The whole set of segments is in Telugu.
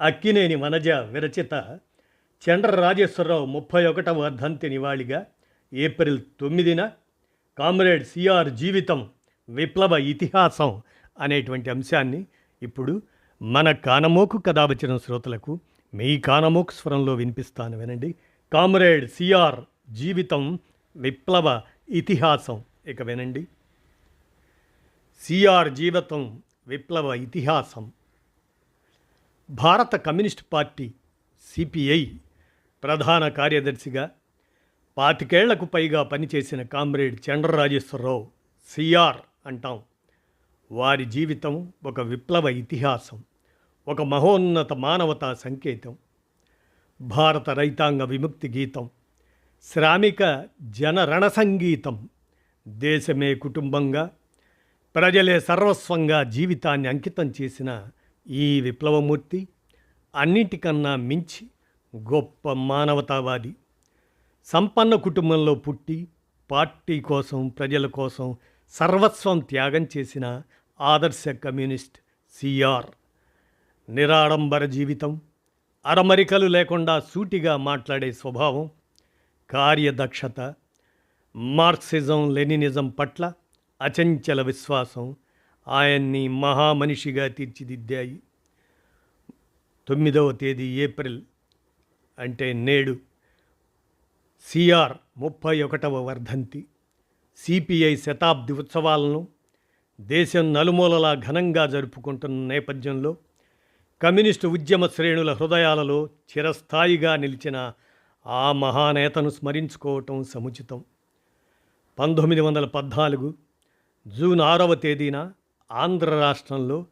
అక్కినేని వనజ విరచిత చండ్ర రాజేశ్వరరావు ముప్పై ఒకటవ వర్ధంతి నివాళిగా ఏప్రిల్ తొమ్మిదిన కామ్రేడ్ సిఆర్ జీవితం విప్లవ ఇతిహాసం అనేటువంటి అంశాన్ని ఇప్పుడు మన కానమోకు కథావచన శ్రోతలకు మీ కానమోకు స్వరంలో వినిపిస్తాను వినండి. కామ్రేడ్ సిఆర్ జీవితం విప్లవ ఇతిహాసం. ఇక వినండి. సిఆర్ జీవితం విప్లవ ఇతిహాసం. భారత కమ్యూనిస్ట్ పార్టీ సిపిఐ ప్రధాన కార్యదర్శిగా పాతికేళ్ళకు పైగా పనిచేసిన కామ్రేడ్ చండ్రరాజేశ్వరరావు సిఆర్ అంటాం. వారి జీవితం ఒక విప్లవ ఇతిహాసం ఒక మహోన్నత మానవతా సంకేతం. భారత రైతాంగ విముక్తి గీతం శ్రామిక జనరణ సంగీతం దేశమే కుటుంబంగా ప్రజలే సర్వస్వంగా జీవితాన్ని అంకితం చేసిన ఈ విప్లవమూర్తి అన్నిటికన్నా మించి గొప్ప మానవతావాది. సంపన్న కుటుంబంలో పుట్టి పార్టీ కోసం ప్రజల కోసం సర్వస్వం త్యాగం చేసిన ఆదర్శ కమ్యూనిస్ట్ సిఆర్. నిరాడంబర జీవితం అరమరికలు లేకుండా సూటిగా మాట్లాడే స్వభావం కార్యదక్షత మార్క్సిజం లెనినిజం పట్ల అచంచల విశ్వాసం ఆయన్ని మహామనిషిగా తీర్చిదిద్దాయి. తొమ్మిదవ తేదీ ఏప్రిల్ అంటే నేడు సిఆర్ ముప్పై ఒకటవ వర్ధంతి. సిపిఐ శతాబ్ది ఉత్సవాలను దేశం నలుమూలలా ఘనంగా జరుపుకుంటున్న నేపథ్యంలో కమ్యూనిస్టు ఉద్యమ శ్రేణుల హృదయాలలో చిరస్థాయిగా నిలిచిన ఆ మహానేతను స్మరించుకోవటం సముచితం. పంతొమ్మిది వందల పద్నాలుగు జూన్ ఆరవ తేదీన ఆంధ్ర రాష్ట్రంలో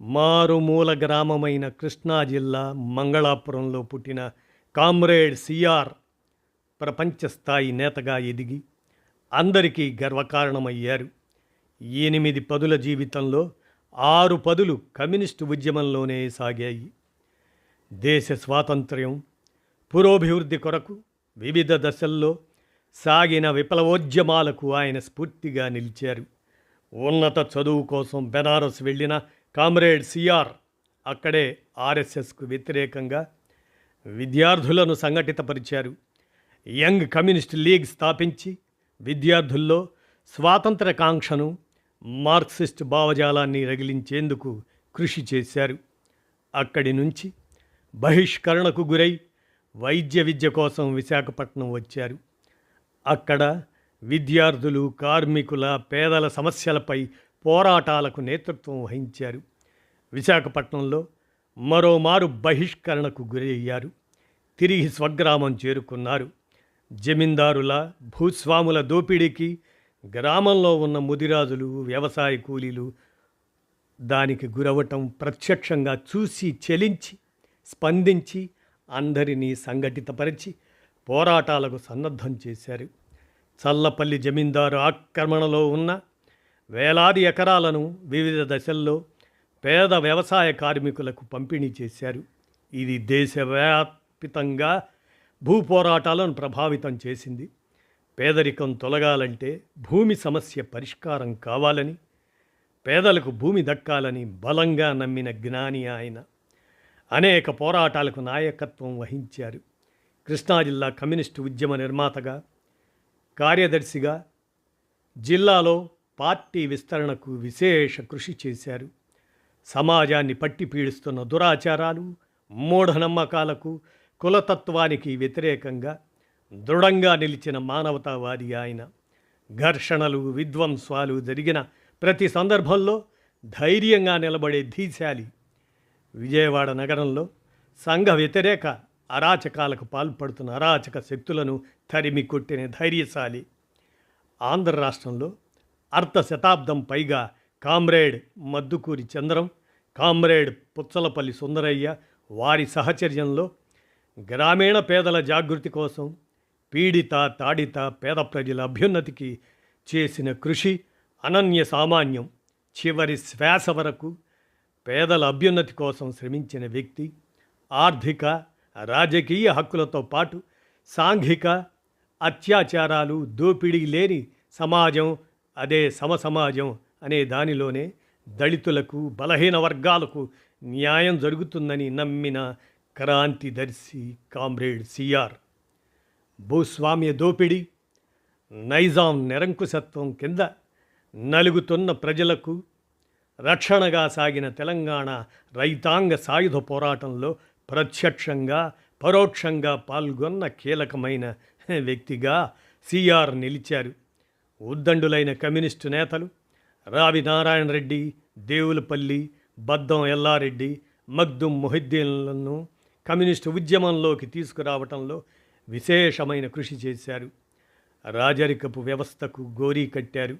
మారుమూల గ్రామమైన కృష్ణా జిల్లా మంగళాపురంలో పుట్టిన కామ్రేడ్ సిఆర్ ప్రపంచ స్థాయి నేతగా ఎదిగి అందరికీ గర్వకారణమయ్యారు. ఎనిమిది పదుల జీవితంలో ఆరు పదులు కమ్యూనిస్టు ఉద్యమంలోనే సాగాయి. దేశ స్వాతంత్ర్యం పురోభివృద్ధి కొరకు వివిధ దశల్లో సాగిన విప్లవోద్యమాలకు ఆయన స్ఫూర్తిగా నిలిచారు. ఉన్నత చదువు కోసం బెనారస్ వెళ్ళిన కామ్రేడ్ సిఆర్ అక్కడే ఆర్ఎస్ఎస్కు వ్యతిరేకంగా విద్యార్థులను సంఘటితపరిచారు. యంగ్ కమ్యూనిస్ట్ లీగ్ స్థాపించి విద్యార్థుల్లో స్వాతంత్ర కాంక్షను మార్క్సిస్ట్ భావజాలాన్ని రగిలించేందుకు కృషి చేశారు. అక్కడి నుంచి బహిష్కరణకు గురై వైద్య విద్య కోసం విశాఖపట్నం వచ్చారు. అక్కడ విద్యార్థులు కార్మికుల పేదల సమస్యలపై పోరాటాలకు నేతృత్వం వహించారు. విశాఖపట్నంలో మరోమారు బహిష్కరణకు గురయ్యారు. తిరిగి స్వగ్రామం చేరుకున్నారు. జమీందారుల భూస్వాముల దోపిడీకి గ్రామంలో ఉన్న ముదిరాజులు వ్యవసాయ కూలీలు దానికి గురవటం ప్రత్యక్షంగా చూసి చెలించి స్పందించి అందరినీ సంఘటితపరిచి పోరాటాలకు సన్నద్ధం చేశారు. చల్లపల్లి జమీందారు ఆక్రమణలో ఉన్న వేలాది ఎకరాలను వివిధ దశల్లో పేద వ్యవసాయ కార్మికులకు పంపిణీ చేశారు. ఇది దేశవ్యాపితంగా భూ పోరాటాలను ప్రభావితం చేసింది. పేదరికం తొలగాలంటే భూమి సమస్య పరిష్కారం కావాలని పేదలకు భూమి దక్కాలని బలంగా నమ్మిన జ్ఞాని ఆయన అనేక పోరాటాలకు నాయకత్వం వహించారు. కృష్ణా జిల్లా కమ్యూనిస్టు ఉద్యమ నిర్మాతగా కార్యదర్శిగా జిల్లాలో పార్టీ విస్తరణకు విశేష కృషి చేశారు. సమాజాన్ని పట్టి పీడిస్తున్న దురాచారాలు మూఢనమ్మకాలకు కులతత్వానికి వ్యతిరేకంగా దృఢంగా నిలిచిన మానవతావాది ఆయన. ఘర్షణలు విధ్వంసాలు జరిగిన ప్రతి సందర్భంలో ధైర్యంగా నిలబడే ధీశాలి. విజయవాడ నగరంలో సంఘ వ్యతిరేక అరాచకాలకు పాల్పడుతున్న అరాచక శక్తులను తరిమి కొట్టిన ధైర్యశాలి. ఆంధ్ర రాష్ట్రంలో అర్ధ శతాబ్దం పైగా కామ్రేడ్ మద్దుకూరి చంద్రం కామ్రేడ్ పుచ్చలపల్లి సుందరయ్య వారి సహచర్యంలో గ్రామీణ పేదల జాగృతి కోసం పీడిత తాడిత పేద ప్రజల అభ్యున్నతికి చేసిన కృషి అనన్య సామాన్యం. చివరి శ్వాస వరకు పేదల అభ్యున్నతి కోసం శ్రమించిన వ్యక్తి ఆర్థిక రాజకీయ హక్కులతో పాటు సాంఘిక అత్యాచారాలు దోపిడీ లేని సమాజం అదే సమసమాజం అనే దానిలోనే దళితులకు బలహీన వర్గాలకు న్యాయం జరుగుతుందని నమ్మిన క్రాంతిదర్శి కామ్రేడ్ సిఆర్ భూస్వామ్య దోపిడీ నైజాం నిరంకుశత్వం కింద నలుగుతున్న ప్రజలకు రక్షణగా సాగిన తెలంగాణ రైతాంగ సాయుధ పోరాటంలో ప్రత్యక్షంగా పరోక్షంగా పాల్గొన్న కీలకమైన వ్యక్తిగా సిఆర్ నిలిచారు. ఉద్దండులైన కమ్యూనిస్టు నేతలు రావి నారాయణ రెడ్డి దేవులపల్లి బద్దం ఎల్లారెడ్డి మగ్దుం మొహిద్దీన్లను కమ్యూనిస్టు ఉద్యమంలోకి తీసుకురావటంలో విశేషమైన కృషి చేశారు. రాజరికపు వ్యవస్థకు గోరీ కట్టారు.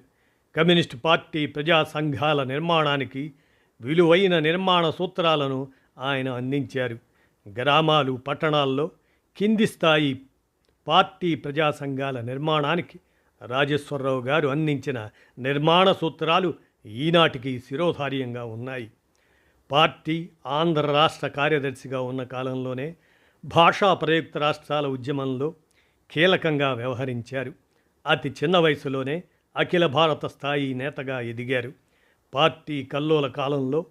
కమ్యూనిస్టు పార్టీ ప్రజా సంఘాల నిర్మాణానికి విలువైన నిర్మాణ సూత్రాలను ఆయన అందించారు. గ్రామాలు పట్టణాల్లో కింది స్థాయి పార్టీ ప్రజా సంఘాల నిర్మాణానికి రాజేశ్వరరావు గారు అందించిన నిర్మాణ సూత్రాలు ఈనాటికి శిరోధార్యంగా ఉన్నాయి. పార్టీ ఆంధ్ర రాష్ట్ర కార్యదర్శిగా ఉన్న కాలంలోనే భాషా ప్రయుక్త రాష్ట్రాల ఉద్యమంలో కీలకంగా వ్యవహరించారు. అతి చిన్న వయసులోనే అఖిల భారత స్థాయి నేతగా ఎదిగారు. పార్టీ కల్లోల కాలంలో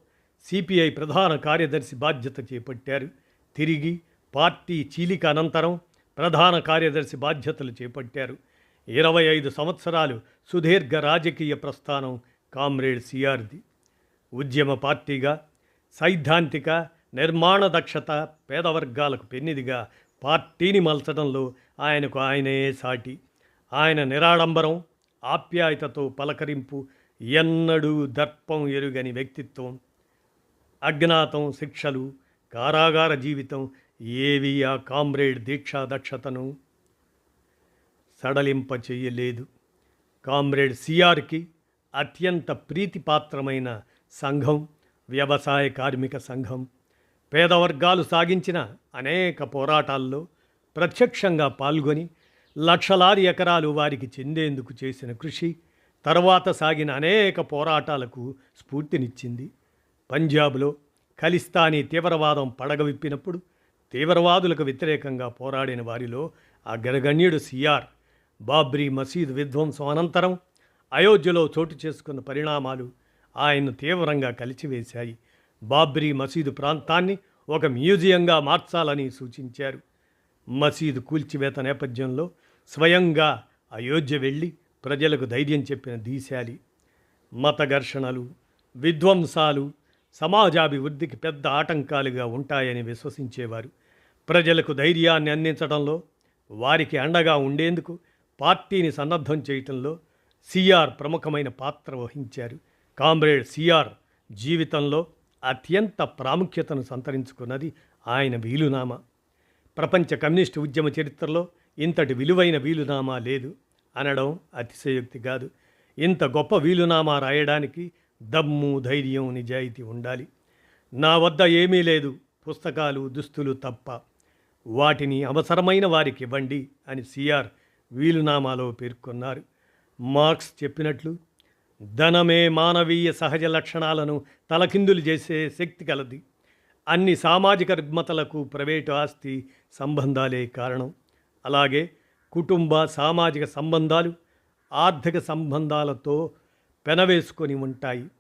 సిపిఐ ప్రధాన కార్యదర్శి బాధ్యత చేపట్టారు. తిరిగి పార్టీ చీలిక అనంతరం ప్రధాన కార్యదర్శి బాధ్యతలు చేపట్టారు. ఇరవై ఐదు సంవత్సరాలు సుదీర్ఘ రాజకీయ ప్రస్థానం కామ్రేడ్ సిఆర్ది. ఉద్యమ పార్టీగా సైద్ధాంతిక నిర్మాణ దక్షత పేదవర్గాలకు పెన్నిదిగా పార్టీని మలచడంలో ఆయనకు ఆయనే సాటి. ఆయన నిరాడంబరం ఆప్యాయతతో పలకరింపు ఎన్నడూ దర్పం ఎరుగని వ్యక్తిత్వం. అజ్ఞాతం శిక్షలు కారాగార జీవితం ఏవి ఆ కామ్రేడ్ దీక్షా దక్షతను సడలింప చెయ్యలేదు కామ్రేడ్ సిఆర్కి అత్యంత ప్రీతిపాత్రమైన సంఘం వ్యవసాయ కార్మిక సంఘం. పేదవర్గాలు సాగించిన అనేక పోరాటాల్లో ప్రత్యక్షంగా పాల్గొని లక్షలాది ఎకరాలు వారికి చెందేందుకు చేసిన కృషి తర్వాత సాగిన అనేక పోరాటాలకు స్ఫూర్తినిచ్చింది. పంజాబ్లో ఖలిస్తానీ తీవ్రవాదం పడగవిప్పినప్పుడు తీవ్రవాదులకు వ్యతిరేకంగా పోరాడిన వారిలో అగ్రగణ్యుడు సిఆర్ బాబ్రీ మసీద్ విధ్వంసం అనంతరం అయోధ్యలో చోటు చేసుకున్న పరిణామాలు ఆయన్ను తీవ్రంగా కలిచివేశాయి. బాబ్రీ మసీదు ప్రాంతాన్ని ఒక మ్యూజియంగా మార్చాలని సూచించారు. మసీదు కూల్చివేత నేపథ్యంలో స్వయంగా అయోధ్య వెళ్ళి ప్రజలకు ధైర్యం చెప్పిన దీశాలి మత ఘర్షణలు విధ్వంసాలు సమాజాభివృద్ధికి పెద్ద ఆటంకాలుగా ఉంటాయని విశ్వసించేవారు. ప్రజలకు ధైర్యాన్ని అందించడంలో వారికి అండగా ఉండేందుకు పార్టీని సన్నద్ధం చేయటంలో సిఆర్ ప్రముఖమైన పాత్ర వహించారు. కామ్రేడ్ సిఆర్ జీవితంలో అత్యంత ప్రాముఖ్యతను సంతరించుకున్నది ఆయన వీలునామా. ప్రపంచ కమ్యూనిస్టు ఉద్యమ చరిత్రలో ఇంతటి విలువైన వీలునామా లేదు అనడం అతిశయోక్తి కాదు. ఇంత గొప్ప వీలునామా రాయడానికి దమ్ము ధైర్యం నిజాయితీ ఉండాలి. నా వద్ద ఏమీ లేదు. పుస్తకాలు దుస్తులు తప్ప. వాటిని అవసరమైన వారికి ఇవ్వండి అని సిఆర్ వీలునామాలో పేర్కొన్నారు. మార్క్స్ చెప్పినట్లు ధనమే మానవీయ సహజ లక్షణాలను తలకిందులు చేసే శక్తి కలది. అన్ని సామాజిక రుగ్మతలకు ప్రైవేటు ఆస్తి సంబంధాలే కారణం. అలాగే కుటుంబ సామాజిక సంబంధాలు ఆర్థిక సంబంధాలతో పెనవేసుకొని ఉంటాయి.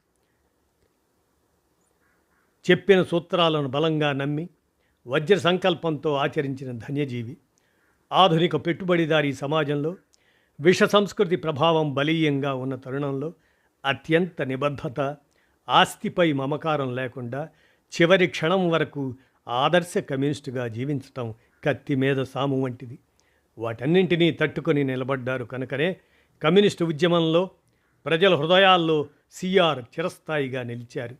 చెప్పిన సూత్రాలను బలంగా నమ్మి వజ్ర సంకల్పంతో ఆచరించిన ధన్యజీవి ఆధునిక పెట్టుబడిదారీ సమాజంలో విష సంస్కృతి ప్రభావం బలీయంగా ఉన్న తరుణంలో అత్యంత నిబద్ధత ఆస్తిపై మమకారం లేకుండా చివరి క్షణం వరకు ఆదర్శ కమ్యూనిస్టుగా జీవించటం కత్తి మీద సాము వంటిది. వాటన్నింటినీ తట్టుకొని నిలబడ్డారు కనుకనే కమ్యూనిస్టు ఉద్యమంలో ప్రజల హృదయాల్లో సిఆర్ చిరస్థాయిగా నిలిచారు.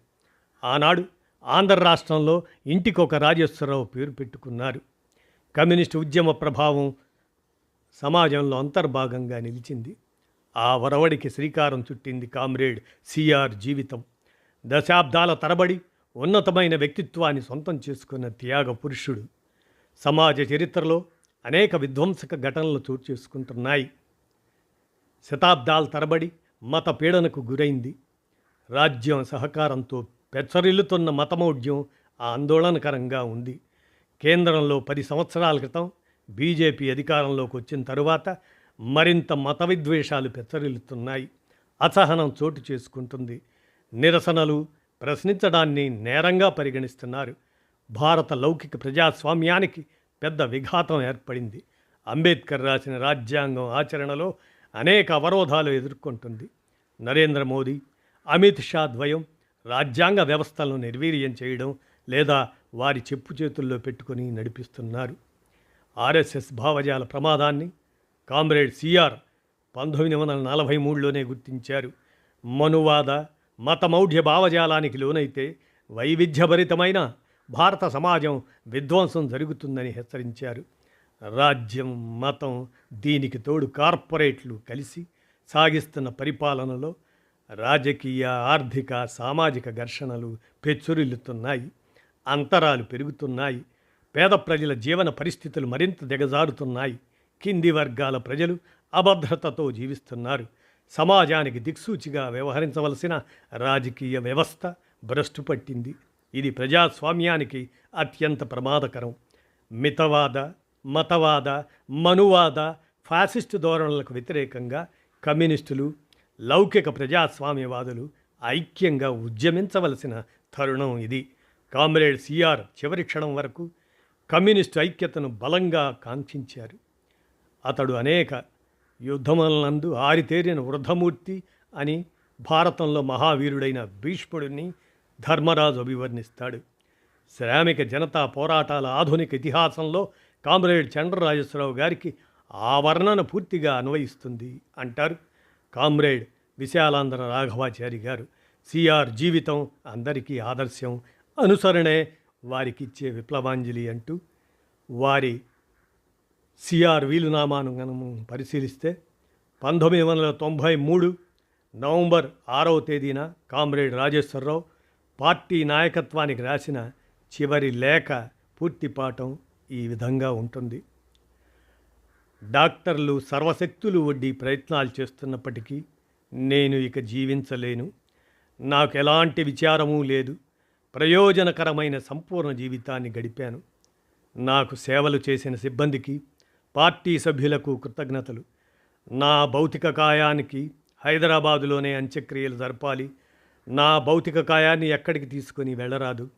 ఆనాడు ఆంధ్ర రాష్ట్రంలో ఇంటికొక రాజేశ్వరరావు పేరు పెట్టుకున్నారు. కమ్యూనిస్టు ఉద్యమ ప్రభావం సమాజంలో అంతర్భాగంగా నిలిచింది. ఆ వరవడికి శ్రీకారం చుట్టింది కామ్రేడ్ సిఆర్ జీవితం. దశాబ్దాల తరబడి ఉన్నతమైన వ్యక్తిత్వాన్ని సొంతం చేసుకున్న త్యాగ పురుషుడు. సమాజ చరిత్రలో అనేక విధ్వంసక ఘటనలు చోటు చేసుకుంటున్నాయి. శతాబ్దాల తరబడి మత పీడనకు గురైంది. రాజ్యం సహకారంతో పెచ్చరిల్లుతున్న మతమౌఢ్యం ఆందోళనకరంగా ఉంది. కేంద్రంలో పది సంవత్సరాల క్రితం బీజేపీ అధికారంలోకి వచ్చిన తరువాత మరింత మత విద్వేషాలు పెచ్చరిల్లుతున్నాయి. అసహనం చోటు చేసుకుంటుంది. నిరసనలు ప్రశ్నించడాన్ని నేరంగా పరిగణిస్తున్నారు. భారత లౌకిక ప్రజాస్వామ్యానికి పెద్ద విఘాతం ఏర్పడింది. అంబేద్కర్ రాసిన రాజ్యాంగం ఆచరణలో అనేక అవరోధాలు ఎదుర్కొంటుంది. నరేంద్ర మోదీ అమిత్ షా ద్వయం రాజ్యాంగ వ్యవస్థలను నిర్వీర్యం చేయడం లేదా వారి చెప్పు చేతుల్లో పెట్టుకొని నడిపిస్తున్నారు. ఆర్ఎస్ఎస్ భావజాల ప్రమాదాన్ని కామ్రేడ్ సిఆర్ పంతొమ్మిది వందల నలభై మూడులోనే గుర్తించారు. మనువాద మతమౌఢ్య భావజాలానికి లోనైతే వైవిధ్యభరితమైన భారత సమాజం విధ్వంసం జరుగుతుందని హెచ్చరించారు. రాజ్యం మతం దీనికి తోడు కార్పొరేట్లు కలిసి సాగిస్తున్న పరిపాలనలో రాజకీయ ఆర్థిక సామాజిక ఘర్షణలు పెచ్చురిల్లుతున్నాయి అంతరాలు పెరుగుతున్నాయి పేద ప్రజల జీవన పరిస్థితులు మరింత దిగజారుతున్నాయి. కింది వర్గాల ప్రజలు అభద్రతతో జీవిస్తున్నారు. సమాజానికి దిక్సూచిగా వ్యవహరించవలసిన రాజకీయ వ్యవస్థ భ్రష్టు పట్టింది. ఇది ప్రజాస్వామ్యానికి అత్యంత ప్రమాదకరం. మితవాద మతవాద మనువాద ఫాసిస్టు ధోరణులకు వ్యతిరేకంగా కమ్యూనిస్టులు లౌకిక ప్రజాస్వామ్యవాదులు ఐక్యంగా ఉద్యమించవలసిన తరుణం ఇది. కామ్రేడ్ సిఆర్ చివరి క్షణం వరకు కమ్యూనిస్టు ఐక్యతను బలంగా కాంక్షించారు. అతడు అనేక యుద్ధములందు ఆరితేరిన వృద్ధమూర్తి అని భారతంలో మహావీరుడైన భీష్ముడిని ధర్మరాజు అభివర్ణిస్తాడు. శ్రామిక జనతా పోరాటాల ఆధునిక ఇతిహాసంలో కామ్రేడ్ చంద్రరాజేశ్వరరావు గారికి ఆ వర్ణన పూర్తిగా అన్వయిస్తుంది అంటారు కామ్రేడ్ విశాలాంధ్ర రాఘవాచారి గారు. సిఆర్ జీవితం అందరికీ ఆదర్శం అనుసరణే వారికిచ్చే విప్లవాంజలి అంటూ వారి సిఆర్ వీలునామాను మనము పరిశీలిస్తే పంతొమ్మిది వందల తొంభై మూడు నవంబర్ ఆరవ తేదీన కామ్రేడ్ రాజేశ్వరరావు పార్టీ నాయకత్వానికి రాసిన చివరి లేఖ పూర్తి పాఠం ఈ విధంగా ఉంటుంది. డాక్టర్లు సర్వశక్తులు వడ్డీ ప్రయత్నాలు చేస్తున్నప్పటికీ నేను ఇక జీవించలేను. నాకు ఎలాంటి విచారమూ లేదు. ప్రయోజనకరమైన సంపూర్ణ జీవితాన్ని గడిపాను. నాకు సేవలు చేసిన సిబ్బందికి పార్టీ సభ్యులకు కృతజ్ఞతలు. నా భౌతిక కాయానికి హైదరాబాదులోనే అంత్యక్రియలు జరపాలి. నా భౌతిక కాయాన్ని ఎక్కడికి తీసుకొని వెళ్ళరాదు.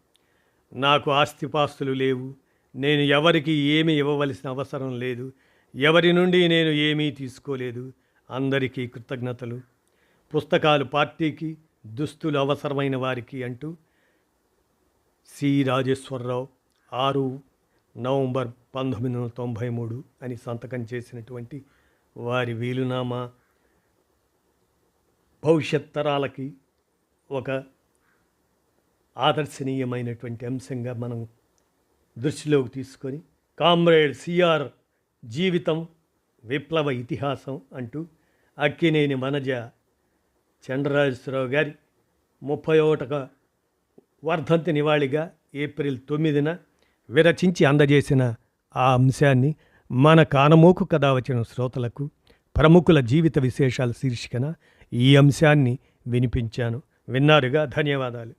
నాకు ఆస్తిపాస్తులు లేవు. నేను ఎవరికి ఏమి ఇవ్వవలసిన అవసరం లేదు. ఎవరి నుండి నేను ఏమీ తీసుకోలేదు. అందరికీ కృతజ్ఞతలు. పుస్తకాలు పార్టీకి దుస్తులు అవసరమైన వారికి అంటూ సి. రాజేశ్వరరావు ఆరు నవంబర్ పంతొమ్మిది వందల తొంభై మూడు అని సంతకం చేసినటువంటి వారి వీలునామా భవిష్యత్ తరాలకి ఒక ఆదర్శనీయమైనటువంటి అంశంగా మనం దృష్టిలోకి తీసుకొని కామ్రేడ్ సిఆర్ జీవితం విప్లవ ఇతిహాసం అంటూ అక్కినేని మనజ చంద్రరాజేశ్వరరావు గారి ముప్పై ఒకటక వర్ధంతి నివాళిగా ఏప్రిల్ తొమ్మిదిన విరచించి అందజేసిన ఆ అంశాన్ని మన కానమోకు కథ వచ్చిన శ్రోతలకు ప్రముఖుల జీవిత విశేషాల శీర్షికన ఈ అంశాన్ని వినిపించాను. విన్నారుగా? ధన్యవాదాలు.